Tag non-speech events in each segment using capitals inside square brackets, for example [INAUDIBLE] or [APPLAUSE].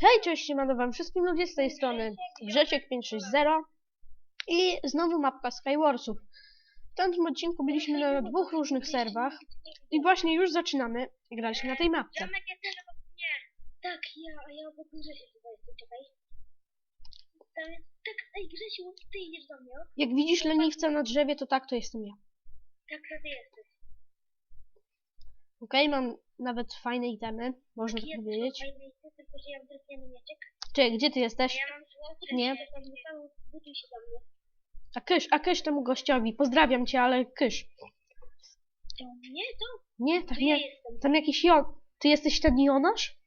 Hej, cześć, siemano wam wszystkim ludzie z tej strony Grzesiek560 i znowu mapka Skywarsów. W tamtym odcinku byliśmy na dwóch różnych serwach i właśnie już zaczynamy grać na tej mapce. Jest też obok mnie. Tak, ja, a ja obok tutaj jestem, czekaj. Tam jest, tak, ej Grzesiu, ty idziesz do mnie, ok? Jak widzisz leniwca na drzewie, to tak, to jestem ja. Tak, to ty jesteś. Okej, mam nawet fajne itemy, można tak powiedzieć. tylko że ja mam drewniany mieczek. Czekaj, gdzie ty jesteś? ja mam złoty, Nie. że tam zostało, buduj się do mnie. A kysz, a kysz temu gościowi. Pozdrawiam cię, ale kysz. To nie, to, Nie, tak to ja nie. jestem. Tam jakiś Jon... Ty jesteś ten Jonasz?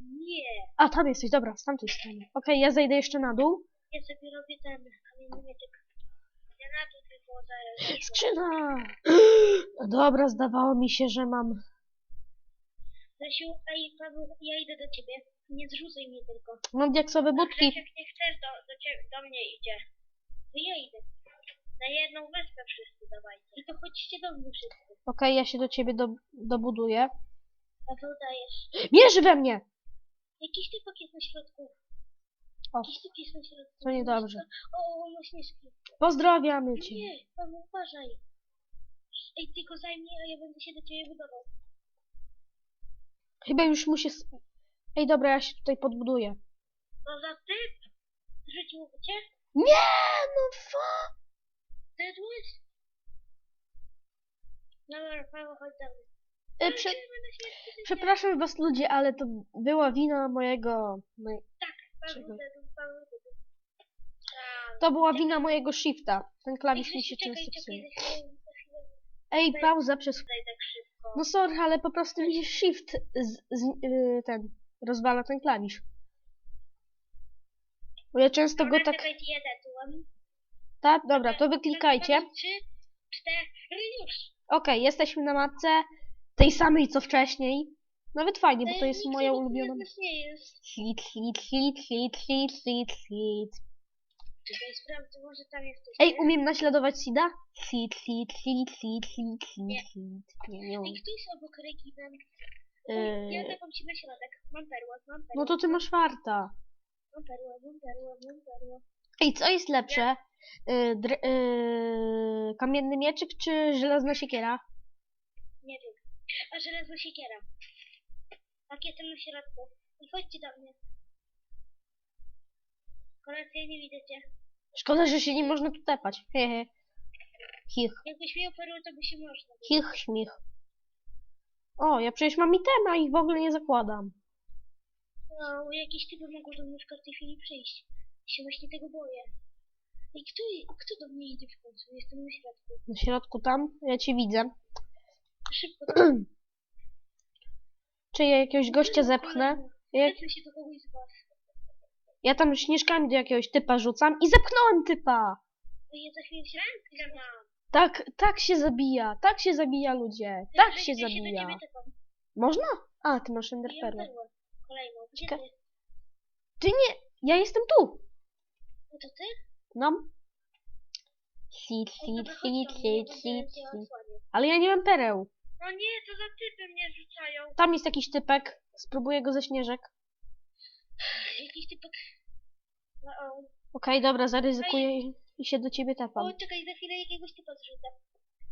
Nie. A, tam jesteś, dobra, z tamtej strony. Okej, ja zejdę jeszcze na dół. Ja sobie robię ten kamienny mieczek. Ja na zaraz. Skrzyna! No dobra, zdawało mi się, że mam. Grzesiu, ej Paweł, ja idę do ciebie. Nie zrzucaj mnie tylko. Mam diaksowe budki. Grzesiek nie chcesz, do, do, ciebie, do mnie idzie. To ja idę. Na jedną wyspę wszyscy dawajcie. I to chodźcie do mnie wszyscy. Okej, ja się do ciebie do, dobuduję. Paweł dajesz. Mierzy we mnie! Jakiś typek jest na środku. O. To niedobrze. O, o, ma śnieżki. Pozdrawiamy cię. Nie, Paweł, uważaj. Ej, ty go zajmij, a ja będę się do ciebie budował. Chyba już musi. s- Ej, dobra, ja się tutaj podbuduję. Co za typ? Rzucił cię? Nie, no fa. Dedłeś? Dobra, Paweł, chodź mnie. E, prze, Będę się przepraszam was ludzie, ale to była wina mojego. moj- Tak. To była wina mojego shifta. Ten klawisz mi się często psuje. Ej, pauza przez. Tak. No sorry, ale po prostu mi się shift z, z, y, ten rozwala ten klawisz. Bo ja często go tak. Tak, dobra, to wyklikajcie. Okej, jesteśmy na mapce tej samej co wcześniej. Nawet fajnie, bo to jest nikt moja obok ulubiona. nas nie jest. Hit, hit, hit, hit, hit, hit, hit. Czekaj, sprawdzę, może tam jesteś. Ej, umiem naśladować Sida? Hit, hit, hit, hit, Nie. hit, hit. Nie, nie Ej, umiem. kto jest obok Regina? Yy, Ja dawam ci na środek. Mam perłę, mam perłę. no to ty masz farta. Mam perłę, mam perłę, mam perłę. Ej, co jest lepsze? Yy, dr- yy, kamienny mieczyk czy żelazna siekiera? Nie wiem. A żelazna siekiera. Tak, jestem na środku. I chodźcie do mnie. Kolację nie widzę cię. Szkoda, że się nie można tu tepać. Hehe. Hich, Jakbyś miał perłę, to by się można. hich, śmich. O, ja przecież mam itema i w ogóle nie zakładam. No, jakieś typy mogą do mnie w każdej chwili przyjść. Ja się właśnie tego boję. I kto, kto do mnie idzie w końcu? Jestem na środku. Na środku tam, ja cię widzę. Szybko. [CLEARS THROAT] Czy ja jakiegoś gościa zepchnę? Ja, Zepnę się do kogoś z was. ja tam śnieżkami do jakiegoś typa rzucam i zepchnąłem typa! No. Tak, tak się zabija, tak się zabija ludzie, tak się zabija. Można? A, ty masz ender perłę. Kolejną. Gdzie Cieka- ty? Nie, ja jestem tu. No to ty? No. Ja hit, będę cię hit. osłaniał. Ale ja nie mam pereł. No nie, to za typy mnie rzucają. Tam jest jakiś typek, spróbuję go ze śnieżek. Jakiś typek. No o. Okej, dobra, zaryzykuję i- i się do ciebie o, tepam. czekaj, za chwilę jakiegoś typa zrzucę.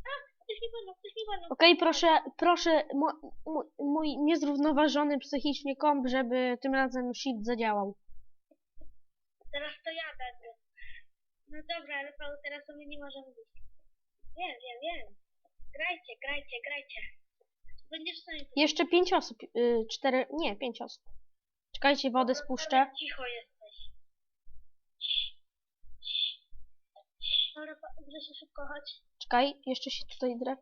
A, ktoś mi walnął, ktoś mi. Okej, proszę, proszę, mo- mój, mój niezrównoważony psychicznie komp, żeby tym razem shift zadziałał. Teraz to ja będę. No dobra, ale Paweł, teraz to my nie możemy wyjść. Wiem, wiem, wiem. Grajcie, grajcie, grajcie. Będziesz sami. Jeszcze pięć osób, y, cztery, nie, pięć osób. Czekajcie, wodę spuszczę. Cicho jesteś. Dobra, Pa- Grzesiu, szybko chodź. Czekaj, jeszcze się tutaj drę.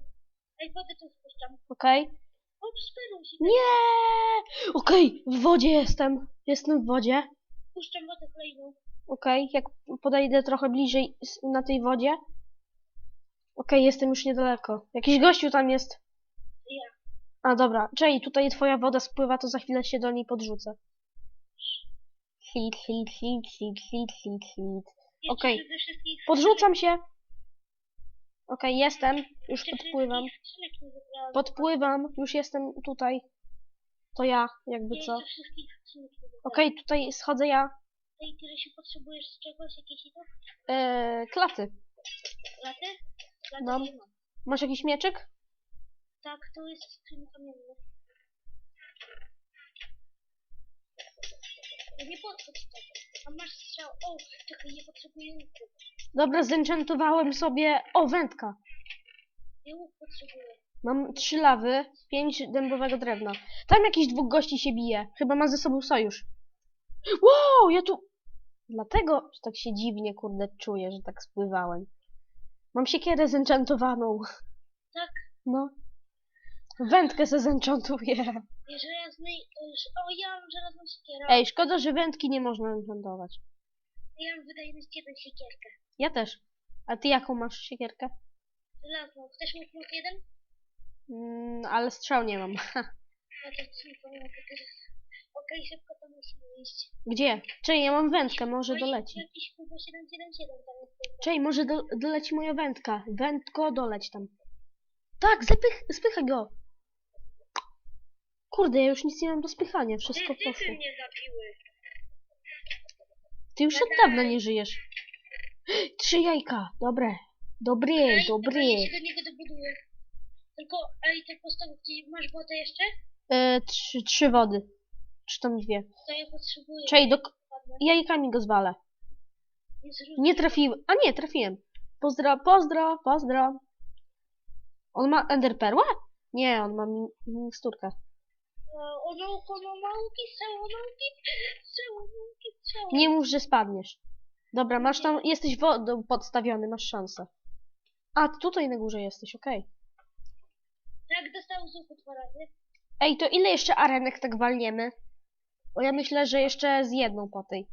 Ej, wodę tu spuszczam. Okej. O, sperł się. Nie! Okej, w wodzie jestem. Jestem w wodzie. Puszczam wodę kolejną. Okej, jak podejdę trochę bliżej s- na tej wodzie. Okej, jestem już niedaleko. Jakiś gościu tam jest. Ja. A dobra, czyli tutaj twoja woda spływa, to za chwilę się do niej podrzucę. Hit, hit, hit, hit, hit, hit, hit. Jeszcze Okej. Podrzucam się. Okej, jestem. Już jeszcze podpływam. wszystkich skrzynek nie zebrałam. Podpływam. Już jestem tutaj. To ja, jakby Ja co. jeszcze wszystkich. Okej, tutaj schodzę ja. Ej, ty się potrzebujesz z czegoś, jakieś itemy? E, klaty. Laty? No. nie mam. Masz jakiś mieczyk? Tak, tu jest skrzynia kamienna. No nie podchodź tego. A masz strzał. O, czekaj, nie potrzebuję łuku. Dobra, zenchantowałem sobie... O, wędka. Ja łuk potrzebuję. Mam trzy lawy, pięć dębowego drewna. Tam jakiś dwóch gości się bije. Chyba ma ze sobą sojusz. Wow, ja tu... Dlatego tak się dziwnie, kurde, czuję, że tak spływałem. Mam siekierę zenchantowaną. Tak, No. Wędkę se zenchantuję. żelaznej... O, ja mam żelazną siekierę. Ej, szkoda, że wędki nie można enchantować. Ja mam wydajność jeden siekierkę. Ja też. A ty jaką masz siekierkę? Żelazną. Chcesz łuk plus jeden? Mm, ale strzał nie mam. [LAUGHS] No to ci powiem. Okej, szybko to musimy iść. Gdzie? Czej, ja mam wędkę, może No doleci. Jakiś Kubo 777 tam jest tylko. Czej, może do, doleci moja wędka. Wędko, doleć tam. Tak, zapych, spychaj go. Kurde, ja już nic nie mam do spychania, wszystko poszło. mnie zabiły. Ty już od dawna nie żyjesz. [GASPS] Trzy jajka, dobre. Dobry, Ej, dobry. Ja się do niego dobuduję. Tylko, ej, te postawy, masz wodę jeszcze? E, trzy, trzy wody. Czy tam dwie. To ja potrzebuję. Czej, do, jajkami go zwalę. Nie trafiłem. A nie, trafiłem. Pozdro, pozdro, pozdro. On ma enderperłę? Nie, on ma mi- miksturkę. Ono, ono, małki, strzał, małki, strzał, małki, strzał. Nie mów, że spadniesz. Dobra, masz tam, jesteś wodą podstawiony, masz szansę. A, ty tutaj na górze jesteś, okej. Tak, dostał z łuku dwa razy. Ej, to ile jeszcze arenek tak walniemy? Bo ja myślę, że jeszcze z jedną po tej.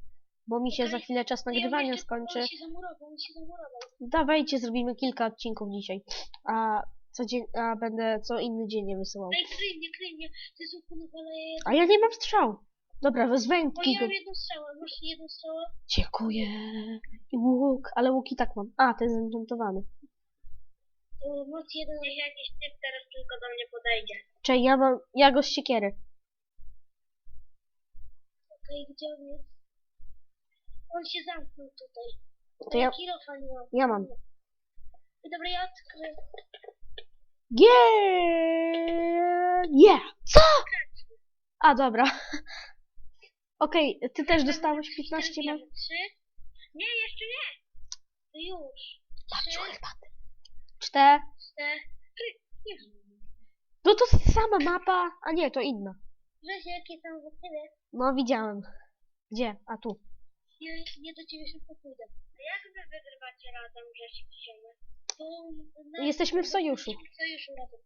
Bo mi się za chwilę czas nagrywania skończy. Się zamurował, on się zamurował. Dawajcie, zrobimy kilka odcinków dzisiaj. A, co dzień, a będę co inny dzień nie wysyłał. Ej, kryj mnie, kryj mnie. Ty łuku nawaleję. A ja nie mam strzał. Dobra, wez O, wędki ja mam jedną strzałę, masz jedną strzałę? Dziękuję. I łuk, ale łuk i tak mam. A, to jest zenchantowany. To moc jeden. Niech jakiś typ teraz tylko do mnie podejdzie. Czej, ja mam, ja go z siekiery. Okej, gdzie on jest? On się zamknął tutaj. To ja, kilofa nie mam. ja mam. Dobra, ja odkryję. Yeah! Yeah! Co? A, dobra. [LAUGHS] Okej, ty też dostałeś 15 na... Trzy? Nie, jeszcze nie. To już. Trzy, herbaty. Cztery. cztery. Już. No to sama mapa, a nie, to inna. Weź jakie tam w ciebie. No, widziałem. Gdzie? A tu. Ja, ja do ciebie szybko pójdę. A jak wy wygrywacie razem, że się piszemy? To na, Jesteśmy w sojuszu. W sojuszu razem.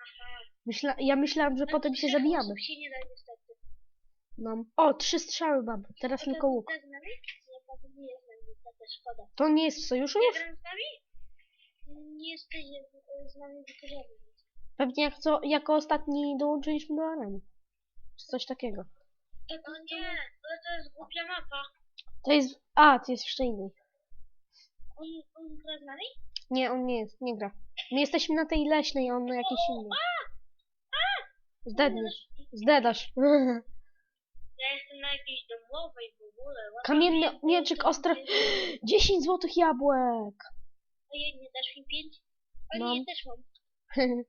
Aha. Myśla... Ja myślałam, że Na potem się zabijamy. się nie da niestety. No. O, trzy strzały mam. Teraz tylko łuk. Nie, nie też szkoda. To nie jest w sojuszu Nie już? gram z nami? Nie jesteś z- z nami wykurzony. Pewnie jak co, jako ostatni dołączyliśmy do areny. Czy coś takiego. O nie, to, to jest głupia mapa. To jest... A, to jest jeszcze inny. On, on gra z nami? Nie, on nie jest, nie gra. My jesteśmy na tej leśnej, a on na jakiejś innej. Zdedniesz. Zdedasz. Ja jestem [LAUGHS] na jakiejś domowej w ogóle. What Kamienny fuck? mieczyk ostry. 10 złotych jabłek. Ojej, nie dasz mi pięć? O Mam. nie, też mam. [LAUGHS]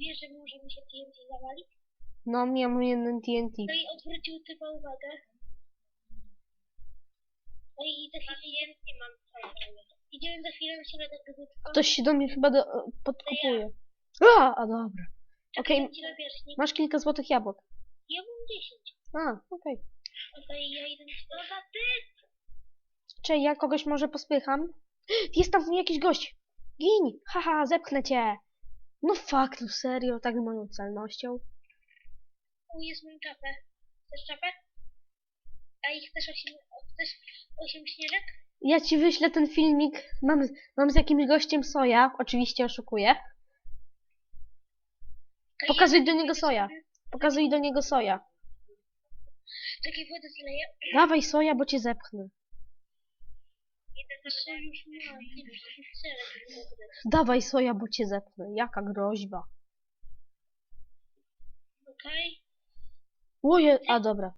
Wiesz, że możemy się TNT zawalić? No, miałem jeden TNT. No i odwrócił typa uwagę. No i za chwilę mam Idziemy za chwilę na środek gazyczka. Ktoś się do mnie chyba do, podkupuje. A, a dobra. Okej, na bieżnik. masz kilka złotych jabłek. Ja mam 10. A, okej. Okej, ja idę na środek. ty! Czy ja kogoś może pospycham? [GASPS] Jest tam jakiś gość. Gin! Haha, zepchnę cię. No fuck, no serio, tak z moją celnością. U, jest mam czapę. Chcesz czapę? A i chcesz 8, chcesz 8 śnieżek? Ja ci wyślę ten filmik. Mam, z- mam z jakimś gościem soja. Oczywiście oszukuję. Okej, Pokazuj do niego soja. Pokazuj do niego soja. Czekaj, wodę zleję. Dawaj soja, bo cię zepchnę. Dawaj soja, bo cię zepchnę. Jaka groźba. Czekaj. Uje, a dobra.